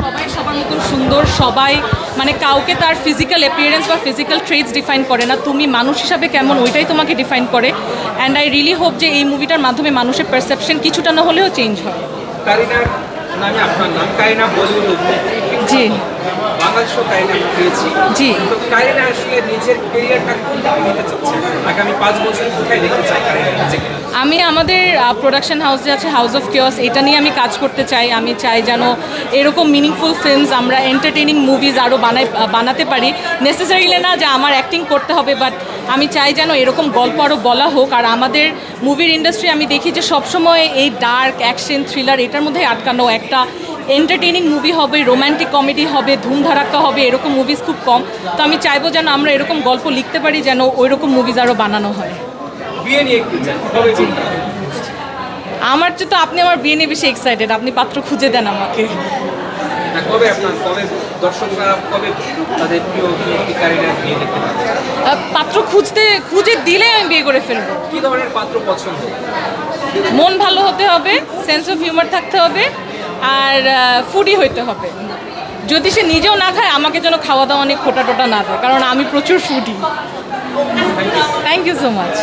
সবাই সবার মতন সুন্দর সবাই মানে কাউকে তার ফিজিক্যাল অ্যাপিয়ারেন্স বা ফিজিক্যাল ট্রেটস ডিফাইন করে না। তুমি মানুষ হিসাবে কেমন ওইটাই তোমাকে ডিফাইন করে। অ্যান্ড আই রিলি হোপ যে এই মুভিটার মাধ্যমে মানুষের পারসেপশন কিছুটা না হলেও চেঞ্জ হয়। কারিনার নামে আপনার নাম কারিনা বলিউড জি। কারিনা পেয়েছি। জি। কারিনা আসলে নিজের কেরিয়ারটা কোন দিকে নিতে চাচ্ছে আগামী পাঁচ বছর কোথায় দেখতে চাই কারিনা নিজেকে? আমি আমাদের প্রোডাকশন হাউস যে আছে হাউস অফ কিওস এটা নিয়ে আমি কাজ করতে চাই। আমি চাই যেন এরকম মিনিংফুল ফিল্মস আমরা এন্টারটেনিং মুভিজ আরও বানাই বানাতে পারি। নেসেসারিলি না যে আমার অ্যাক্টিং করতে হবে বাট আমি চাই যেন এরকম গল্প আরও বলা হোক। আর আমাদের মুভির ইন্ডাস্ট্রি আমি দেখি যে সবসময় এই ডার্ক অ্যাকশন থ্রিলার এটার মধ্যে আটকানো একটা এন্টারটেনিং মুভি হবে রোম্যান্টিক কমেডি হবে ধুমধারাক্কা হবে এরকম মুভিজ খুব কম। তো আমি চাইব যেন আমরা এরকম গল্প লিখতে পারি যেন ওই রকম মুভিজ আরও বানানো হয়। আমার তো আপনি আমার বিয়ে নিয়ে বেশি এক্সাইটেড আপনি পাত্র খুঁজে দেন আমাকে। কবে আপনার কবে দর্শকরা কবে তাদের প্রিয় অভিনেত্রী বিয়ে দেখতে পাত্র খুঁজতে খুঁজে দিলে আমি বিয়ে করে ফেলব। কি ধরনের পাত্র পছন্দ? মন ভালো হতে হবে সেন্স অফ হিউমার থাকতে হবে আর ফুডি হইতে হবে। যদি সে নিজেও না খায়, আমাকে যেন খাওয়া দাওয়া অনেক খোটা টোটা না দেয়, কারণ আমি প্রচুর foodie thank you so much